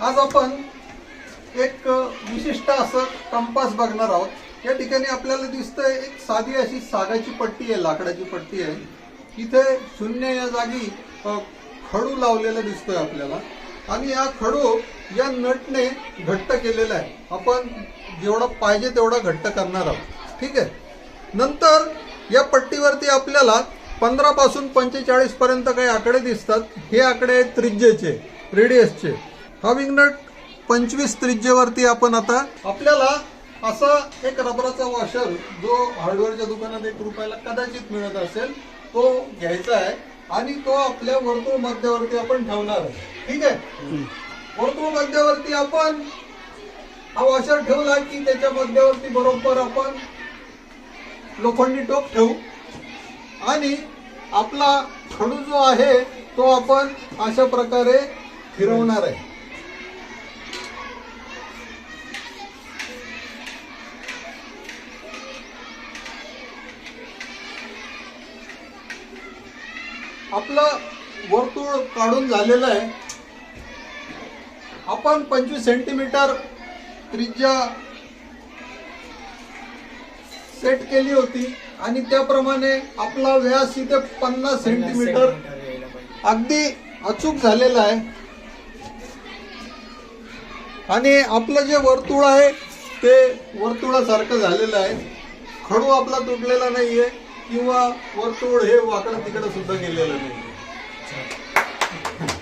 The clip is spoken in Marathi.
आज आपण एक विशिष्ट असं कंपास बघणार आहोत. या ठिकाणी आपल्याला दिसतंय एक साधी अशी सागाची पट्टी आहे लाकडाची पट्टी आहे. इथे शून्य या जागी खडू लावलेला दिसतोय आपल्याला. आणि या खडू या नटने घट्ट केलेला आहे. आपण जेवढा पाहिजे तेवढा घट्ट करणार आहोत. ठीक आहे? नंतर या पट्टीवरती आपल्याला पंधरापासून पंचेचाळीसपर्यंत काही आकडे दिसतात. हे आकडे आहेत त्रिज्येचे रेडियसचे. हा विंगनट पंचवीस त्रिज्येवरती आपण आता आपल्याला असा एक रबराचा वॉशर जो हार्डवेअरच्या दुकानात एक रुपयाला कदाचित मिळत असेल तो घ्यायचा आहे आणि तो आपल्या वर्तुळ मध्यावरती आपण ठेवणार आहे. ठीक आहे? वर्तुळ मध्यावरती आपण हा वॉशर ठेवला की त्याच्या मध्यावरती बरोबर आपण लोखंडी टोक ठेवू. आणि आपला खडू जो आहे तो आपण अशा प्रकारे फिरवणार आहे. आपलं वर्तुळ काढून झालेलं आहे. आपण पंचवीस सेंटीमीटर त्रिज्या सेट केली होती आणि त्याप्रमाणे आपला व्यास इथे पन्नास सेंटीमीटर अगदी अचूक झालेला आहे. आणि आपलं जे वर्तुळ आहे ते वर्तुळासारखं झालेलं आहे. खडू आपला तुटलेला नाहीये. किंवा वर्तुळ हे वाकडं तिकडं सुद्धा गेलेलं नाही.